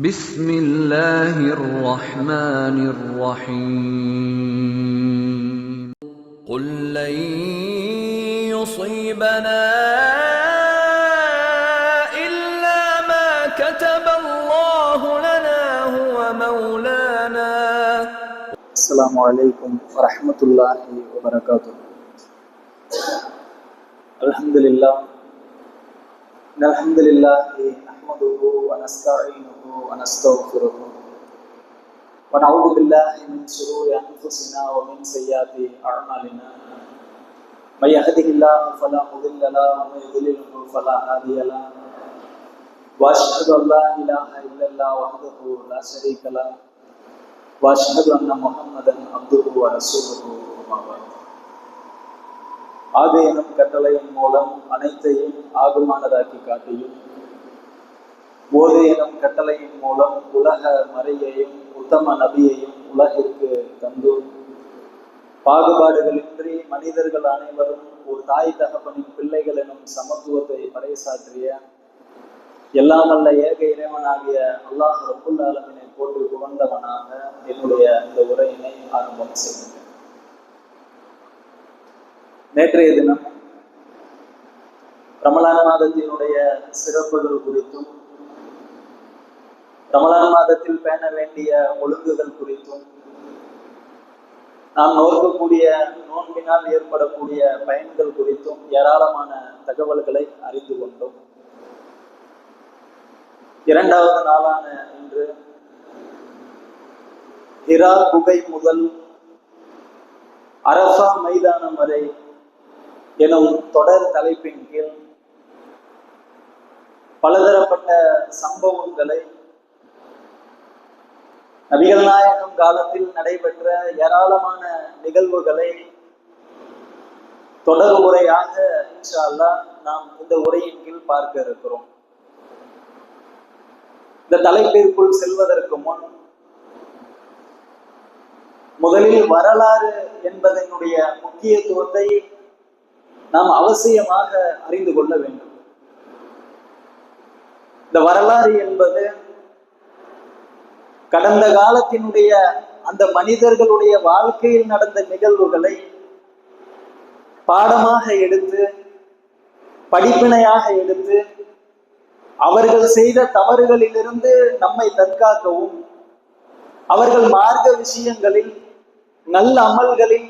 بسم الله الرحمن الرحيم. قل لن يصيبنا إلا ما كتب الله لنا هو مولانا. السلام عليكم ورحمة الله وبركاته. الحمد لله. الحمد لله نحمده ونستعينه ونستغفره ونعوذ بالله من شرور انفسنا ومن سيئات اعمالنا من يهده الله فلا مضل له ومن يضلله فلا هادي له واشهد ان لا اله الا الله وحده لا شريك له واشهد ان محمدا عبده ورسوله وما بعد ஆக எனும் கட்டளையின் மூலம் அனைத்தையும் ஆகுமானதாக்கி காட்டியும் ஓது கட்டளையின் மூலம் உலக மறையையும் உத்தம நபியையும் உலகிற்கு தந்து பாகுபாடுகளின்றி மனிதர்கள் அனைவரும் ஒரு தாய் தகப்பனின் பிள்ளைகள் எனும் சமத்துவத்தை பறைசாற்றிய எல்லாமல்ல ஏக இறைவனாகிய அல்லாஹ் ரப்புல் ஆலமினை போட்டு புகழ்ந்தவனாக என்னுடைய இந்த உரையினை ஆரம்பம் செய்கிறேன். நேற்றைய தினம் ரமலான் மாதத்தினுடைய சிறப்புகள் குறித்தும் ரமலான் மாதத்தில் பேண வேண்டிய ஒழுங்குகள் குறித்தும் நாம் நோக்கக்கூடிய நோன்பினால் ஏற்படக்கூடிய பயன்கள் குறித்தும் ஏராளமான தகவல்களை அறிந்து கொண்டோம். இரண்டாவது நாளான இன்று ஹிரா குகை முதல் அரசா மைதானம் வரை எனும் தொடர் தலைப்பின் கீழ் பலதரப்பட்ட சம்பவங்களை நபிகள் நாயகம் காலத்தில் நடைபெற்ற ஏராளமான நிகழ்வுகளை தொடர் உரையாக இன்ஷா நாம் இந்த உரையின் கீழ் பார்க்க இருக்கிறோம். இந்த தலைப்பிற்குள் செல்வதற்கு முன் முதலில் வரலாறு என்பதனுடைய முக்கியத்துவத்தை நாம் அவசியமாக அறிந்து கொள்ள வேண்டும். இந்த வரலாறு என்பது கடந்த காலத்தினுடைய அந்த மனிதர்களுடைய வாழ்க்கையில் நடந்த நிகழ்வுகளை பாடமாக எடுத்து படிப்பினையாக எடுத்து அவர்கள் செய்த தவறுகளிலிருந்து நம்மை தற்காக்கவும் அவர்கள் மார்க்க விஷயங்களில் நல்ல அமல்களில்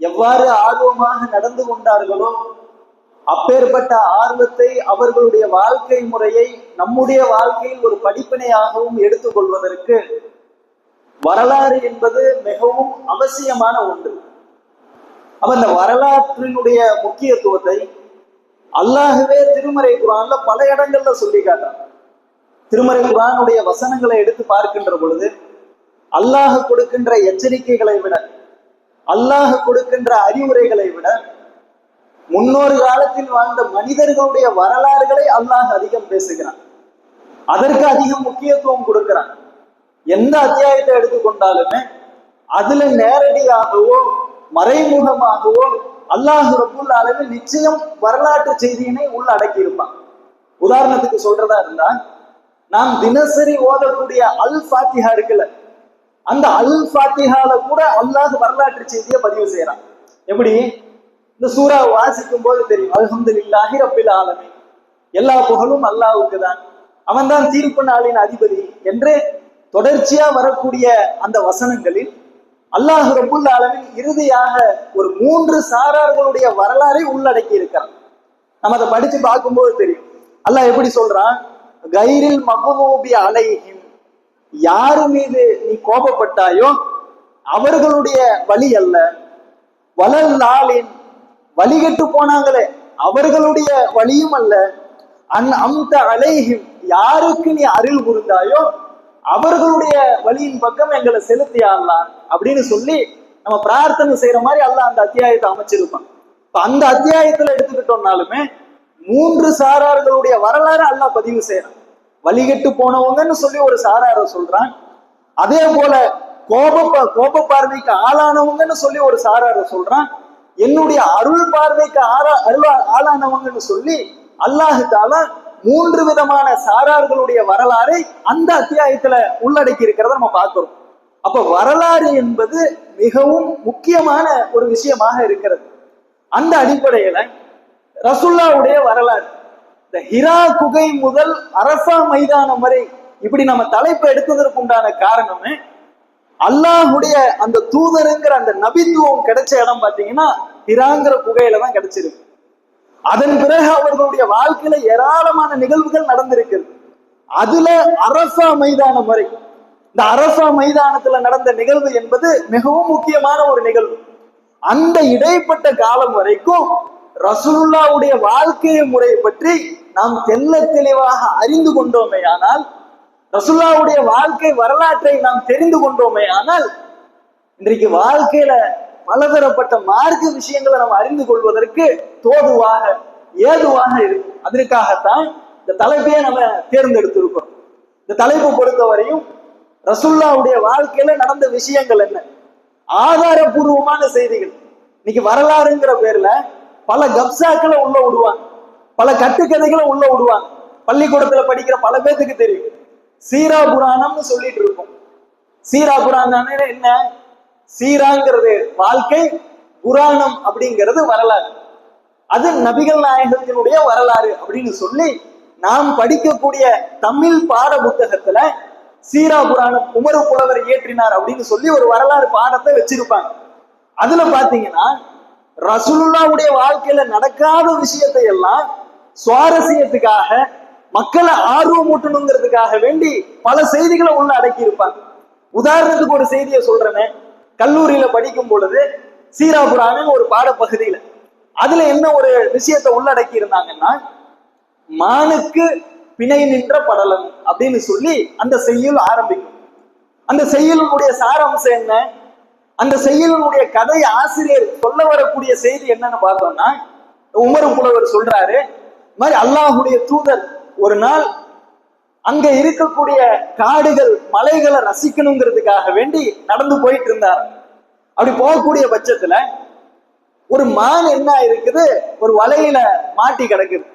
எவ்வாறு ஆர்வமாக நடந்து கொண்டார்களோ அப்பேற்பட்ட ஆர்வத்தை அவர்களுடைய வாழ்க்கை முறையை நம்முடைய வாழ்க்கையில் ஒரு படிப்பினையாகவும் எடுத்துக்கொள்வதற்கு வரலாறு என்பது மிகவும் அவசியமான ஒன்று. அப்ப இந்த வரலாற்றினுடைய முக்கியத்துவத்தை அல்லாகவே திருமறை குரான்ல பல இடங்கள்ல சொல்லி காட்டான் திருமறை குரானுடைய வசனங்களை எடுத்து பார்க்கின்ற பொழுது அல்லாஹ் கொடுக்கின்ற எச்சரிக்கைகளை விட அல்லாஹ் கொடுக்கின்ற அறிவுரைகளை விட முன்னொரு காலத்தில் வாழ்ந்த மனிதர்களுடைய வரலாறுகளை அல்லாஹ் அதிகம் பேசுகிறான். அதற்கு அதிகம் முக்கியத்துவம் கொடுக்கிறான். எந்த அத்தியாயத்தை எடுத்துக்கொண்டாலுமே அதுல நேரடியாகவோ மறைமுகமாகவோ அல்லாஹ் ரபுல் அளவு நிச்சயம் வரலாற்று செய்தியினை உள்ள அடக்கி இருப்பான் உதாரணத்துக்கு சொல்றதா இருந்தா நாம் தினசரி ஓதக்கூடிய அல் ஃபாத்திஹா இருக்குல்ல அந்த அல் ஃபாத்திஹால கூட அல்லாஹ் வரலாற்று செய்தியை பதிவு செய்யறான். எப்படி? இந்த சூறா வாசிக்கும் போது தெரியும் அல்ஹம்துலில்லாஹி ரப்பில் ஆலமே எல்லா புகழும் அல்லாவுக்கு தான் அவன் தான் தீர்ப்பு நாளின் அதிபதி என்று தொடர்ச்சியா வரக்கூடிய அந்த வசனங்களில் அல்லாஹ் ரபுல் ஆலமின் இறுதியாக ஒரு மூன்று சாரார்களுடைய வரலாறை உள்ளடக்கி இருக்கிறான் நம்ம அதை படிச்சு பார்க்கும்போது தெரியும். அல்லாஹ் எப்படி சொல்றான்? கைரில் மகபூபி அலைஹிம். யாரு மீது நீ கோபப்பட்டாயோ அவர்களுடைய வழி அல்ல. வளல் நாளின் வழிகட்டு போனாங்களே அவர்களுடைய வழியும் அல்ல. அன் அம்த அலைஹிம் யாருக்கு நீ அருள் புரிந்தாயோ அவர்களுடைய வழியின் பக்கம் எங்களை செலுத்தியாடலாம் அப்படின்னு சொல்லி நம்ம பிரார்த்தனை செய்யற மாதிரி அல்லாஹ் அந்த அத்தியாயத்தை அமைச்சிருப்பான். இப்ப அந்த அத்தியாயத்துல எடுத்துக்கிட்டோம்னாலுமே மூன்று சாரார்களுடைய வரலாறு அல்லாஹ் பதிவு செய்யறான். வழிகட்டு போனவங்கன்னு சொல்லி ஒரு சாரார சொல்றான். அதே போல கோப கோப பார்வைக்கு ஆளானவங்கன்னு சொல்லி ஒரு சாரார சொல்றான். என்னுடைய அருள் பார்வைக்கு ஆளா அருள் ஆளானவங்கன்னு சொல்லி அல்லாஹு தாலா மூன்று விதமான சாரார்களுடைய வரலாறை அந்த அத்தியாயத்துல உள்ளடக்கி இருக்கிறத நம்ம பார்க்கிறோம். அப்ப வரலாறு என்பது மிகவும் முக்கியமான ஒரு விஷயமாக இருக்கிறது. அந்த அடிப்படையில ரசுல்லாவுடைய வரலாறு இந்த ஹிரா குகை முதல் அரசா மைதானம் வரை இப்படி நம்ம தலைப்பு எடுத்ததற்கு உண்டான காரணமே அல்லாஹுடைய அந்த தூதருங்கிற அந்த நபித்துவம் கிடைச்ச இடம் பாத்தீங்கன்னா ஹிராங்கிற குகையில தான் கிடைச்சிருக்கு. அதன் பிறகு அவர்களுடைய வாழ்க்கையில ஏராளமான நிகழ்வுகள் நடந்திருக்கிறது அதுல அரசா மைதானம் வரை இந்த அரசா மைதானத்துல நடந்த நிகழ்வு என்பது மிகவும் முக்கியமான ஒரு நிகழ்வு. அந்த இடைப்பட்ட காலம் வரைக்கும் ரசூலுல்லாவுடைய வாழ்க்கை முறை பற்றி நாம் தெல்ல தெளிவாக அறிந்து கொண்டோமே ஆனால் ரசுல்லாவுடைய வாழ்க்கை வரலாற்றை நாம் தெரிந்து கொண்டோமே. ஆனால் இன்றைக்கு வாழ்க்கையில பலதரப்பட்ட மார்க்க விஷயங்களை நம்ம அறிந்து கொள்வதற்கு தோதுவாக ஏதுவாக இருக்கும் அதற்காகத்தான் இந்த தலைப்பையே நம்ம தேர்ந்தெடுத்திருக்கிறோம். இந்த தலைப்பை பொறுத்தவரையும் ரசுல்லாவுடைய வாழ்க்கையில நடந்த விஷயங்கள் என்ன? ஆதாரபூர்வமான செய்திகள். இன்னைக்கு வரலாறுங்கிற பேர்ல பல கப்சாக்களை உள்ள விடுவாங்க. பல கட்டுக்கதைகளை உள்ள விடுவாங்க. பள்ளிக்கூடத்துல படிக்கிற பல பேத்துக்கு தெரியும். சீரா புராணம்னு சொல்லிட்டு இருக்கோம். சீரா புராணம் என்ன? சீராங்கிறது வாழ்க்கை புராணம் அப்படிங்கிறது வரலாறு. அது நபிகள் நாயகத்தினுடைய வரலாறு அப்படின்னு சொல்லி நாம் படிக்கக்கூடிய தமிழ் பாட புத்தகத்துல சீரா புராணம் குமர புலவர் இயற்றினார் அப்படின்னு சொல்லி ஒரு வரலாறு பாடத்தை வச்சிருப்பாங்க. அதுல பாத்தீங்கன்னா ரசுல்லாவுடைய வாழ்க்கையில நடக்காத விஷயத்தை எல்லாம் சுவாரஸ்யத்துக்காக மக்களை ஆர்வமூட்டணுங்கிறதுக்காக வேண்டி பல செய்திகளை உள்ள அடக்கி இருப்பாங்க உதாரணத்துக்கு ஒரு செய்தியை சொல்றேனே. கல்லூரியில படிக்கும் பொழுது சீரா ஒரு பாடப்பகுதியில அதுல என்ன ஒரு விஷயத்தை உள்ளடக்கி இருந்தாங்கன்னா மானுக்கு பிணை நின்ற படலம் அப்படின்னு சொல்லி அந்த செய்யுள் ஆரம்பிக்கும். அந்த செய்யுளுடைய சாராம்சம் என்ன? அந்த செய்யுளுடைய கதை ஆசிரியர் சொல்ல வரக்கூடிய செய்தி என்னன்னு பார்த்தோம்னா உமரு புலவர் சொல்றாரு மாதிரி அல்லாஹுடைய தூதர் ஒரு நாள் அங்க இருக்கக்கூடிய காடுகள் மலைகளை ரசிக்கணுங்கிறதுக்காக வேண்டி நடந்து போயிட்டு இருந்தார். அப்படி போகக்கூடிய பட்சத்துல ஒரு மான் என்ன இருக்குது? ஒரு வலையில மாட்டி கிடக்குது.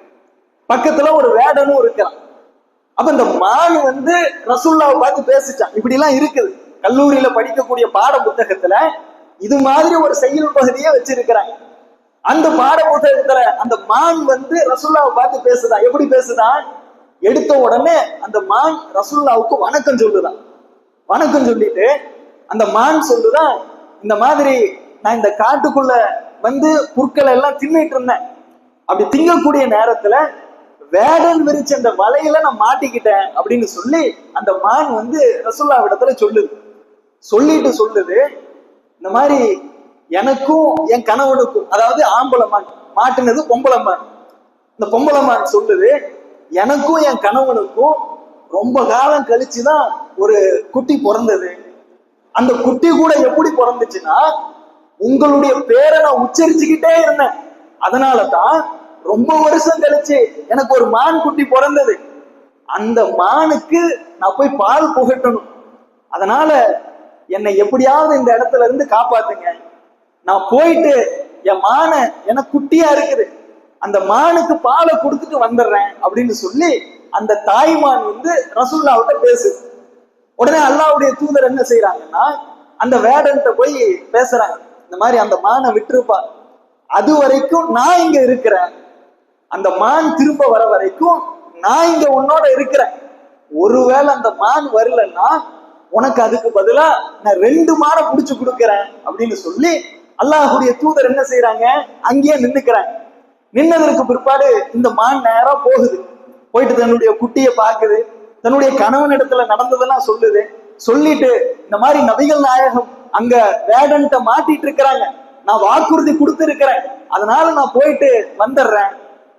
பக்கத்துல ஒரு வேடனும் இருக்கிறான். அப்ப இந்த மான் வந்து ரசுல்லாவை பார்த்து பேசிச்சான். இப்படி எல்லாம் இருக்குது. கல்லூரியில படிக்கக்கூடிய பாட புத்தகத்துல இது மாதிரி ஒரு செயல் பகுதியே வச்சிருக்கிறாங்க. அந்த பாட புத்தகத்துல அந்த மான் வந்து ரசுல்லாவை பார்த்து பேசுதான் எப்படி பேசுதான் எடுத்த உடனே அந்த மான் ரசுல்லாவுக்கு வணக்கம் சொல்லுதான் வணக்கம் சொல்லிட்டு அந்த மான் சொல்லுதான் இந்த மாதிரி நான் இந்த காட்டுக்குள்ள வந்து புற்களை எல்லாம் தின்னுட்டு இருந்தேன். அப்படி திங்கக்கூடிய நேரத்துல வேடன் விரிச்ச அந்த வலையில நான் மாட்டிக்கிட்டேன் அப்படின்னு சொல்லி அந்த மான் வந்து ரசுல்லாவிடத்துல சொல்லுது. சொல்லிட்டு சொல்லுது இந்த மாதிரி எனக்கும் என் கணவனுக்கும் அதாவது ஆம்பளமான் மாட்டினது பொம்பளமான். இந்த பொம்பளமான் சொல்லுது எனக்கும் என் கணவனுக்கும் ரொம்ப காலம் கழிச்சுதான் ஒரு குட்டி பிறந்தது. அந்த குட்டி கூட எப்படி பிறந்துச்சுன்னா உங்களுடைய பேரை நான் உச்சரிச்சுக்கிட்டே இருந்தேன். அதனால தான் ரொம்ப வருஷம் கழிச்சு எனக்கு ஒரு மான் குட்டி பிறந்தது. அந்த மானுக்கு நான் போய் பால் புகட்டணும். அதனால என்னை எப்படியாவது இந்த இடத்துல இருந்து காப்பாத்துங்க. நான் போயிட்டு என் மானை என குட்டியா இருக்குது. அந்த மானுக்கு பாலை கொடுத்துட்டு வந்துடுறேன் அப்படின்னு சொல்லி அந்த தாய்மான் வந்து ரசூல்லாவிட்ட பேசுது உடனே அல்லாவுடைய தூதர் என்ன செய்யறாங்கன்னா அந்த வேடன்ட்ட போய் பேசுறாங்க. இந்த மாதிரி அந்த மானை விட்டுருப்பா. அது வரைக்கும் நான் இங்க இருக்கிறேன். அந்த மான் திரும்ப வர வரைக்கும் நான் இங்க உன்னோட இருக்கிறேன். ஒருவேளை அந்த மான் வரலன்னா உனக்கு அதுக்கு பதிலா நான் ரெண்டு மானை புடிச்சு கொடுக்கறேன் அப்படின்னு சொல்லி அல்லாஹுடைய தூதர் என்ன செய்யறாங்க அங்கேயே நின்னுக்கிறாங்க நின்னதற்கு பிற்பாடு இந்த மான் நேரம் போகுது. போயிட்டு தன்னுடைய குட்டியை பார்க்குது. தன்னுடைய கணவன் இடத்துல நடந்ததெல்லாம் சொல்லுது. சொல்லிட்டு இந்த மாதிரி நபிகள் நாயகம் அங்க வேடன்ட்ட மாட்டிட்டு இருக்கிறாங்க. நான் வாக்குறுதி கொடுத்துருக்கிறேன். அதனால நான் போயிட்டு வந்துடுறேன்.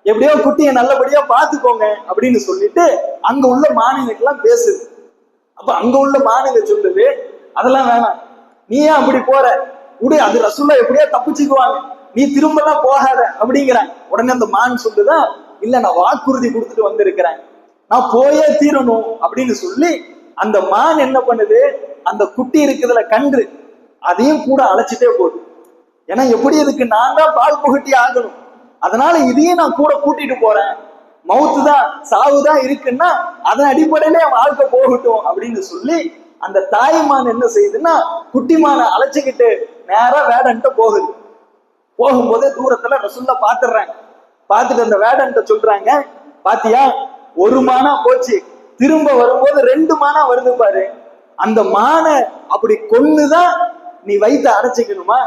எப்படியோ குட்டியை நல்லபடியா பாத்துக்கோங்க அப்படின்னு சொல்லிட்டு அங்க உள்ள மாநிலங்கள்லாம் பேசுது. அப்ப அங்க உள்ள மாநில சொல்லுது. அதெல்லாம் வேணாம். நீ ஏன் அப்படி போற? விடு அது ரசூல்லா எப்படியோ தப்பிச்சுக்குவாங்க. நீ திரும்பலாம் போகாத அப்படிங்கிற உடனே அந்த மான் சொல்லுதான் இல்ல நான் வாக்குறுதி கொடுத்துட்டு வந்திருக்கிறேன். நான் போயே தீரணும். அப்படின்னு சொல்லி அந்த மான் என்ன பண்ணுது? அந்த குட்டி இருக்குதுல கன்று அதையும் கூட அழைச்சிட்டே போகுது. ஏன்னா எப்படி இதுக்கு நான் தான் பால் புகட்டி ஆகணும்? அதனால இதையும் நான் கூட கூட்டிட்டு போறேன். மவுத்து தான் சாவு தான் இருக்குன்னா அதன் அடிப்படையில என் வாழ்க்கை போகட்டும் அப்படின்னு சொல்லி அந்த தாய்மான் என்ன செய்யுதுன்னா குட்டிமான அழைச்சிக்கிட்டு நேரா வேடன்ட்ட போகுது. போகும்போதே தூரத்துல ரசுல்லா பாத்துடுறாங்க பார்த்துட்டு அந்த வேடன்ட்ட சொல்றாங்க பாத்தியா ஒரு மானா போச்சு. திரும்ப வரும்போது ரெண்டு மானா வருது பாரு. அந்த மானை அப்படி கொன்னுதான் நீ வயித்தை அடைச்சிக்கணுமா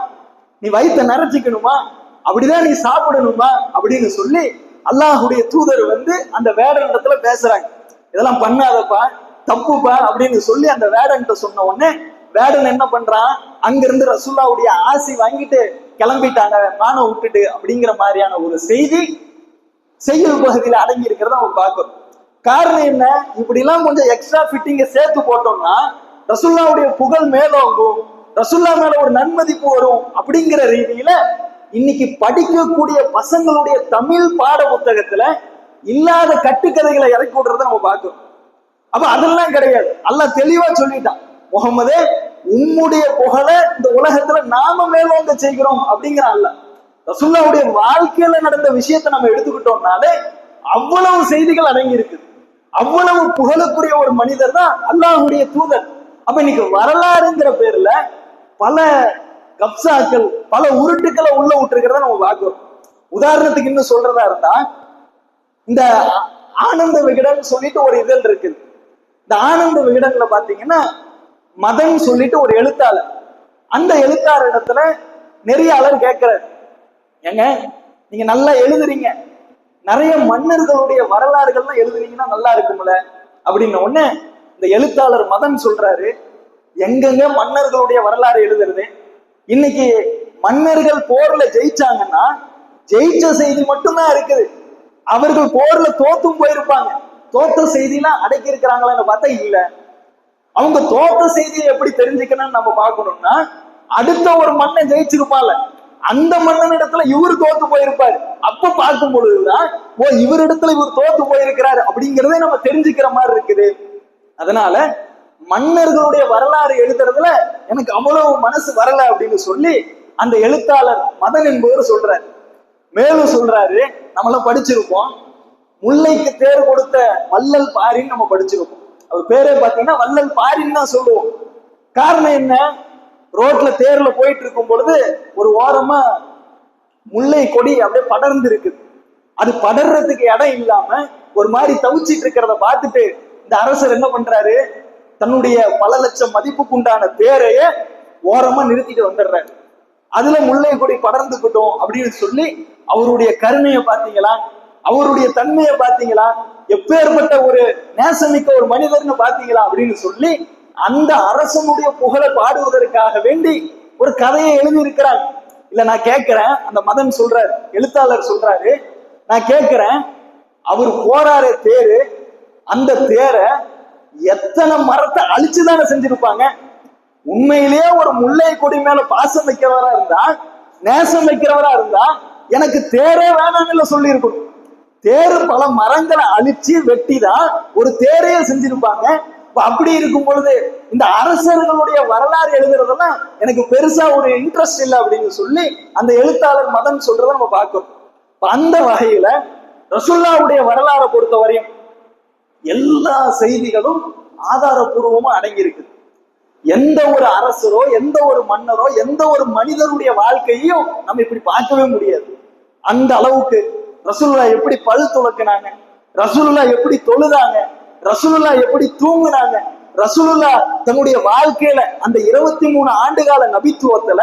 நீ வயித்தை நிறைச்சிக்கணுமா? அப்படிதான் நீ சாப்பிடணுமா? அப்படின்னு சொல்லி அல்லாஹுடைய தூதர் வந்து அந்த வேடனிடத்துல பேசுறாங்க. இதெல்லாம் பண்ணாதப்பா தப்புப்பா அப்படின்னு சொல்லி அந்த வேடன்ட்ட சொன்ன உடனே வேடன் என்ன பண்றான்? அங்கிருந்து ரசுல்லாவுடைய ஆசி வாங்கிட்டு கிளம்பிட்டாங்க. மானை விட்டுட்டு அப்படிங்கிற மாதிரியான ஒரு செய்தி செய்யுள் பகுதியில் அடங்கி இருக்கிறத அவங்க பார்க்கணும் காரணம் என்ன? இப்படி எல்லாம் கொஞ்சம் எக்ஸ்ட்ரா ஃபிட்டிங்க சேர்த்து போட்டோம்னா ரசுல்லாவுடைய புகழ் மேலோங்கும் ரசுல்லா மேல ஒரு நன்மதிப்பு வரும் அப்படிங்கிற ரீதியில இன்னைக்கு படிக்கக்கூடிய பசங்களுடைய தமிழ் பாட புத்தகத்துல இல்லாத கட்டுக்கதைகளை இறக்கி விடுறத நம்ம பார்க்கிறோம். அப்ப அதெல்லாம் கிடையாது. அல்ல தெளிவா சொல்லிட்டான். முகமதே உம்முடைய புகழை இந்த உலகத்துல நாம மேலோங்க செய்கிறோம் அப்படிங்கிறான்ல. ரசுல்லாவுடைய வாழ்க்கையில நடந்த விஷயத்தை நம்ம எடுத்துக்கிட்டோம்னாலே அவ்வளவு செய்திகள் அடங்கி இருக்குது அவ்வளவு புகழுக்குரிய ஒரு மனிதர் தான் அல்லாஹுடைய தூதர். அப்ப இன்னைக்கு வரலாறுங்கிற பேர்ல பல கப்சாக்கள் பல உருட்டுக்களை உள்ள விட்டுருக்கிறத நம்ம பார்க்கிறோம். உதாரணத்துக்கு இன்னும் சொல்றதா இருந்தா இந்த ஆனந்த விகடன் சொல்லிட்டு ஒரு இதழ் இருக்குது. இந்த ஆனந்த விகடன்ல பாத்தீங்கன்னா மதன் சொல்லிட்டு ஒரு எழுத்தாளர். அந்த எழுத்தாளர் இடத்துல நெறியாளர் கேட்கிறார். ஏங்க நீங்க நல்லா எழுதுறீங்க. நிறைய மன்னர்களுடைய வரலாறுகள்லாம் எழுதுறீங்கன்னா நல்லா இருக்கும்ல? அப்படின்ன உடனே இந்த எழுத்தாளர் மதன் சொல்றாரு எங்கெங்க மன்னர்களுடைய வரலாறு எழுதுறது? இன்னைக்கு மன்னர்கள் போர்ல ஜெயிச்சாங்கன்னா ஜெயிச்ச செய்தி மட்டும்தான் இருக்குது. அவர்கள் போர்ல தோத்தும் போயிருப்பாங்க. தோத்த செய்திலாம் அடக்கி இருக்கிறாங்களான்னு பார்த்தா இல்லை. அவங்க தோத்த செய்தியை எப்படி தெரிஞ்சுக்கணும்னு நம்ம பார்க்கணும்னா அடுத்த ஒரு மன்னன் ஜெயிச்சிருப்பால அந்த மன்னன் இடத்துல இவர் தோத்து போயிருப்பாரு. அப்ப பார்க்கும் பொழுதுதான் ஓ இவர் இடத்துல இவர் தோத்து போயிருக்கிறாரு அப்படிங்கறதே நம்ம தெரிஞ்சுக்கிற மாதிரி இருக்குது. அதனால மன்னர்களுடைய வரலாறு எழுதுறதுல எனக்கு அவ்வளவு மனசு வரல அப்படின்னு சொல்லி அந்த எழுத்தாளர் மதன் என்பவர் சொல்றாரு. மேலும் சொல்றாரு நம்மளாம் படிச்சிருப்போம். முல்லைக்கு தேர் கொடுத்த வள்ளல் பாரின்னு நம்ம படிச்சிருப்போம். அவர் பேரே பார்த்தீங்கன்னா வள்ளல் பாரின்னு தான் சொல்லுவோம். காரணம் என்ன? ரோட்ல தேர்ல போயிட்டு இருக்கும் பொழுது ஒரு ஓரமா முல்லை கொடி அப்படியே படர்ந்து இருக்குது அது படர்றதுக்கு இடம் இல்லாம ஒரு மாதிரி தவிச்சிட்டு இருக்கிறத பார்த்துட்டு இந்த அரசர் என்ன பண்றாரு? தன்னுடைய பல லட்சம் மதிப்புக்குண்டான பேரைய ஓரமா நிறுத்திட்டு வந்துடுறாரு. அதுல முல்லை கொடி படர்ந்துக்கிட்டோம் அப்படின்னு சொல்லி அவருடைய கருணையை பாத்தீங்களா அவருடைய தன்மையை பாத்தீங்களா எப்பேற்பட்ட ஒரு நேசமிக்க ஒரு மனிதர்னு பாத்தீங்களா அப்படின்னு சொல்லி அந்த அரசனுடைய புகழை பாடுவதற்காக வேண்டி ஒரு கதையை எழுதி இருக்கிறாங்க இல்ல நான் கேட்கிறேன். அந்த மதன் சொல்றாரு எழுத்தாளர் சொல்றாரு. நான் கேட்கிறேன் அவர் போறாரு தேரு. அந்த தேரை எத்தனை மரத்தை அழிச்சுதானே செஞ்சிருப்பாங்க? உண்மையிலேயே ஒரு முல்லை கொடி மேல பாசம் வைக்கிறவரா இருந்தா நேசம் வைக்கிறவரா இருந்தா எனக்கு தேரே வேணாம்னு சொல்லி இருக்கணும் தேரு பல மரங்களை அழிச்சு வெட்டி தான் ஒரு தேரையே செஞ்சிருப்பாங்க. அப்படி இருக்கும் பொழுது இந்த அரசர்களுடைய வரலாறு எழுதுறதெல்லாம் எனக்கு பெருசா ஒரு இன்ட்ரெஸ்ட் இல்லை அப்படின்னு சொல்லி அந்த எழுத்தாளர் மதன் சொல்றத நம்ம பார்க்கிறோம் அந்த வகையில ரசுல்லாவுடைய வரலாறை பொறுத்த வரையும் எல்லா செய்திகளும் ஆதாரபூர்வமா அடங்கியிருக்கு. எந்த ஒரு அரசரோ எந்த ஒரு மன்னரோ எந்த ஒரு மனிதனுடைய வாழ்க்கையும் நம்ம இப்படி பார்க்கவே முடியாது. அந்த அளவுக்கு ரசூலுல்லா எப்படி பல் துளக்குனாங்க ரசூலுல்லா எப்படி தொழுதாங்க? ரசூலுல்லா எப்படி தூங்குனாங்க? ரசூலுல்லா தன்னுடைய வாழ்க்கையில அந்த இருபத்தி மூணு ஆண்டு கால நபித்துவத்துல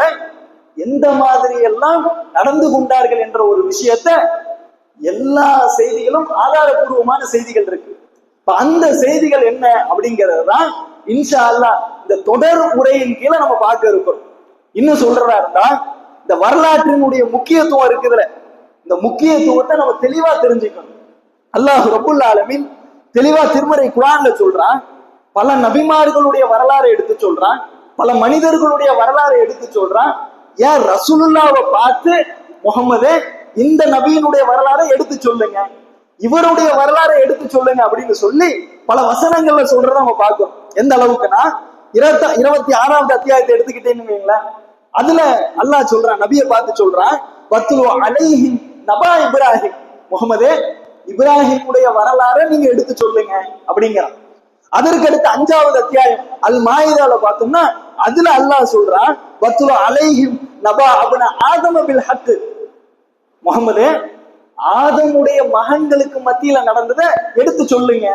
எந்த மாதிரி எல்லாம் நடந்து கொண்டார்கள் என்ற ஒரு விஷயத்த எல்லா செய்திகளும் ஆதாரபூர்வமான செய்திகள் இருக்கு. இப்ப அந்த செய்திகள் என்ன அப்படிங்கிறது தான் இன்ஷா அல்லாஹ் இந்த தொடர் உரையின் கீழே நம்ம பார்க்க இருக்கிறோம். இன்னும் சொல்றதா இருந்தா இந்த வரலாற்றினுடைய முக்கியத்துவம் இருக்குதுல. இந்த முக்கியத்துவத்தை நம்ம தெளிவா தெரிஞ்சுக்கணும். அல்லாஹ் ரபுல் ஆலமின் தெளிவா திருமறை குரான்ல சொல்றான். பல நபிமார்களுடைய வரலாறை எடுத்து சொல்றான். பல மனிதர்களுடைய வரலாறை எடுத்து சொல்றான். ஏன் ரசூலுல்லாவை பார்த்து முகமதே இந்த நபியினுடைய வரலாறை எடுத்து சொல்லுங்க. இவருடைய வரலாறை எடுத்து சொல்லுங்க அப்படின்னு சொல்லி பல வசனங்கள்ல சொல்றத நம்ம பார்க்கிறோம் எந்த அளவுக்குன்னா இருபத்தி இருபத்தி ஆறாவது அத்தியாயத்தை எடுத்துக்கிட்டேன்னு வைங்களேன் அதுல அல்லாஹ் சொல்றான் நபியை பார்த்து சொல்றான் பத்துலோ அலைஹின் நபா இப்ராஹிம். முகமது இப்ராஹிமுடைய வரலாறை நீங்க எடுத்து சொல்லுங்க அப்படிங்கிறான். அதற்கு அடுத்து அஞ்சாவது அத்தியாயம் அல் மாயிதால பார்த்தோம்னா அதுல அல்லாஹ் சொல்றான் பத்துல அலைஹிம் நபா அபுன ஆதம பில் ஹக்கு முகமது ஆதமுடைய மகன்களுக்கு மத்தியில நடந்ததை எடுத்து சொல்லுங்க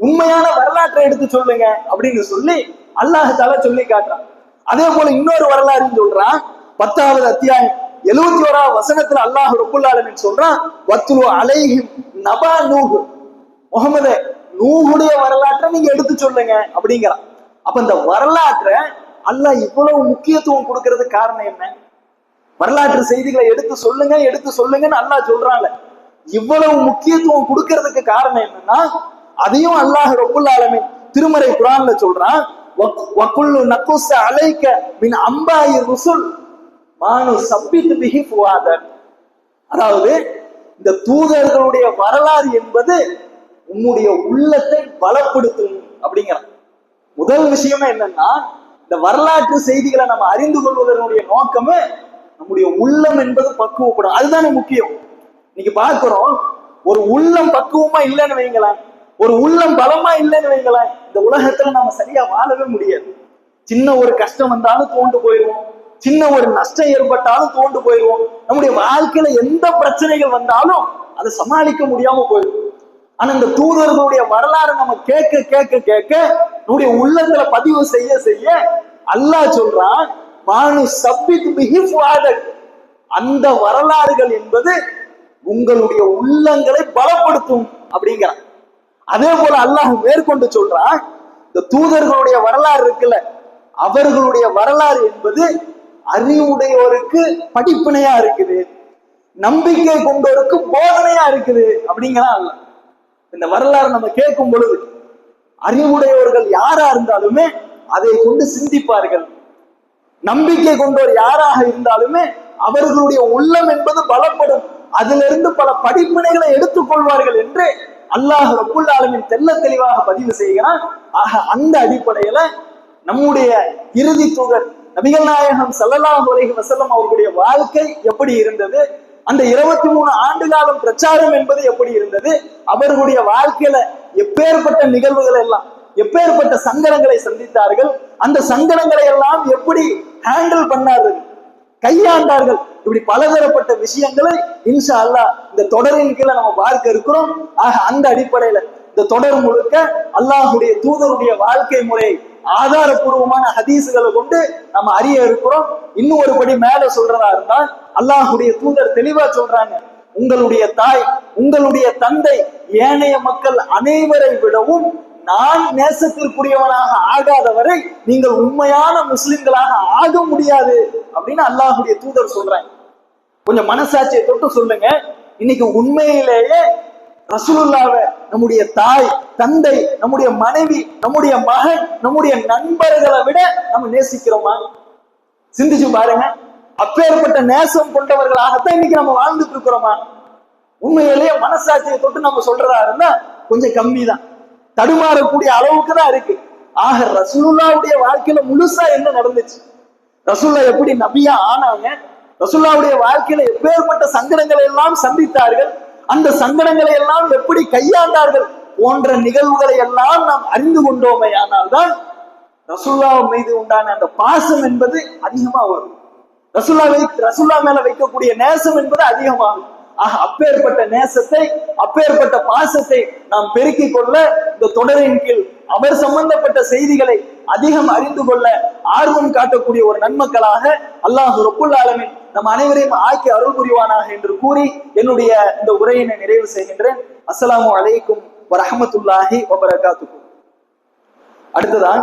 உண்மையான வரலாற்றை எடுத்து சொல்லுங்க அப்படின்னு சொல்லி அல்லாஹால சொல்லி காட்டுறான். அதே போல இன்னொரு வரலாறுன்னு சொல்றான். பத்தாவது அத்தியாயம் எழுபத்தி ஓராவது வசனத்துல அல்லாஹ் ரபுல்லாலமின் சொல்றான் வத்துலு அலைஹிம் நபா நூகு முகமது நூகுடைய வரலாற்றை நீங்க எடுத்து சொல்லுங்க அப்படிங்கிறான். அப்ப இந்த வரலாற்றை அல்லாஹ் இவ்வளவு முக்கியத்துவம் கொடுக்கறதுக்கு காரணம் என்ன? வரலாற்று செய்திகளை எடுத்து சொல்லுங்க எடுத்து சொல்லுங்கன்னு அல்லாஹ் சொல்றான்ல. இவ்வளவு முக்கியத்துவம் கொடுக்கறதுக்கு காரணம் என்னன்னா அதையும் அல்லாஹ் ரப்புல் ஆலமீன் திருமறை குரான்ல சொல்றான் அலைக்க மின் அம்பாயி ருசுல். மானு சப்பித்து மிகி ஃபுவாதன் அதாவது இந்த தூதர்களுடைய வரலாறு என்பது உம்முடைய உள்ளத்தை பலப்படுத்தும் அப்படிங்கிறான். முதல் விஷயமே என்னன்னா இந்த வரலாற்று செய்திகளை நம்ம அறிந்து கொள்வதனுடைய நோக்கமே நம்முடைய உள்ளம் என்பது பக்குவப்படும். அதுதானே முக்கியம். இன்னைக்கு பார்க்கிறோம் ஒரு உள்ளம் பக்குவமா இல்லைன்னு வைங்களேன். ஒரு உள்ளம் பலமா இல்லைன்னு வைங்களேன். இந்த உலகத்துல நம்ம சரியா வாழவே முடியாது. சின்ன ஒரு கஷ்டம் வந்தாலும் தோண்டு போயிடுவோம் சின்ன ஒரு நஷ்டம் ஏற்பட்டாலும் தோண்டு போயிடுவோம் நம்முடைய வாழ்க்கையில எந்த பிரச்சனைகள் வந்தாலும் அதை சமாளிக்க முடியாம போயிடும் ஆனா இந்த தூதர்களுடைய வரலாறு நம்ம கேட்க கேட்க கேட்க நம்முடைய உள்ளத்துல பதிவு செய்ய செய்ய அல்லாஹ் சொல்றான் மானு சப்பித் பிஹி அந்த வரலாறுகள் என்பது உங்களுடைய உள்ளங்களை பலப்படுத்தும் அப்படிங்கிறான். அதே போல அல்லாஹ் மேற்கொண்டு சொல்றான் இந்த தூதர்களுடைய வரலாறு இருக்குல்ல அவர்களுடைய வரலாறு என்பது அறிவுடையோருக்கு படிப்பினையா இருக்குது. நம்பிக்கை கொண்டோருக்கு போதனையா இருக்குது. அப்படிங்கிறான் இந்த வரலாறு நம்ம கேட்கும் பொழுது அறிவுடையவர்கள் யாரா இருந்தாலுமே அதை கொண்டு சிந்திப்பார்கள். நம்பிக்கை கொண்டோர் யாராக இருந்தாலுமே அவர்களுடைய உள்ளம் என்பது பலப்படும். அதிலிருந்து பல படிப்பினைகளை எடுத்துக்கொள்வார்கள் என்று அல்லாஹ் ரப்புல் ஆலமின் தெளிவாக பதிவு செய்கிறான். ஆக அந்த அடிப்படையில நம்முடைய இறுதி தூதர் நபிகள் நாயகம் ஸல்லல்லாஹு உலகி வசல்லம் அவர்களுடைய வாழ்க்கை எப்படி இருந்தது? அந்த இருபத்தி மூணு ஆண்டு காலம் பிரச்சாரம் என்பது எப்படி இருந்தது? அவர்களுடைய வாழ்க்கையில எப்பேற்பட்ட நிகழ்வுகள் எல்லாம் எப்பேற்பட்ட சங்கடங்களை சந்தித்தார்கள்? அந்த சங்கடங்களை எல்லாம் எப்படி ஹேண்டில் பண்ணார்கள்? கையாண்டார்கள்? இப்படி பலதரப்பட்ட விஷயங்களை இன்ஷா அல்லாஹ் இந்த தொடரின் கீழே நம்ம பார்க்க இருக்கிறோம். ஆக அந்த அடிப்படையில இந்த தொடர் முழுக்க அல்லாஹுடைய தூதருடைய வாழ்க்கை முறை ஆதாரபூர்வமான ஹதீசுகளை கொண்டு நம்ம அறிய இருக்கிறோம். இன்னும் படி மேல சொல்றதா இருந்தா அல்லாஹுடைய தூதர் தெளிவா சொல்றாங்க உங்களுடைய தாய் உங்களுடைய தந்தை ஏனைய மக்கள் அனைவரை விடவும் நான் நேசத்திற்குரியவனாக ஆகாதவரை நீங்கள் உண்மையான முஸ்லிம்களாக ஆக முடியாது. அப்படின்னு அல்லாஹுடைய தூதர் சொல்றாங்க. கொஞ்சம் மனசாட்சியை தொட்டு சொல்லுங்க. இன்னைக்கு உண்மையிலேயே ரசூலுல்லாவ நம்முடைய தாய் தந்தை நம்முடைய மனைவி நம்முடைய மகன் நம்முடைய நண்பர்களை விட நம்ம நேசிக்கிறோமா? சிந்திச்சு பாருங்க. அப்பேற்பட்ட நேசம் கொண்டவர்களாகத்தான் இன்னைக்கு நம்ம வாழ்ந்துட்டு இருக்கிறோமா? உண்மையிலேயே மனசாட்சியை தொட்டு நம்ம சொல்றதா இருந்தா கொஞ்சம் கம்மி தான் தடுமாறக்கூடிய அளவுக்கு தான் இருக்கு. ஆக ரசூல்லாவுடைய வாழ்க்கையில முழுசா என்ன நடந்துச்சு? ரசூல்லா எப்படி நபியா ஆனாங்க? ரசூல்லாவுடைய வாழ்க்கையில எப்பேற்பட்ட சங்கடங்களை எல்லாம் சந்தித்தார்கள்? அந்த சங்கடங்களை எல்லாம் எப்படி கையாண்டார்கள் போன்ற நிகழ்வுகளை எல்லாம் நாம் அறிந்து கொண்டோமே ஆனால்தான் ரசுல்லா மீது உண்டான அந்த பாசம் என்பது அதிகமா வரும். ரசுல்லா ரசுல்லா மேல வைக்கக்கூடிய நேசம் என்பது அதிகமாகும். ஆக அப்பேற்பட்ட நேசத்தை அப்பேற்பட்ட பாசத்தை நாம் பெருக்கிக் கொள்ள இந்த தொடரின் கீழ் அவர் சம்பந்தப்பட்ட செய்திகளை அதிகம் அறிந்து கொள்ள ஆர்வம் காட்டக்கூடிய ஒரு நன்மக்களாக அல்லாஹ் ரொப்புல் ஆலமின் நம் அனைவரையும் ஆக்கி அருள் புரிவானாக என்று கூறி என்னுடைய இந்த உரையினை நிறைவு செய்கின்றேன். அஸ்ஸலாமு அலைக்கும் வரமத்துல்லாஹி வபரகாத்துக்கும் அடுத்ததான்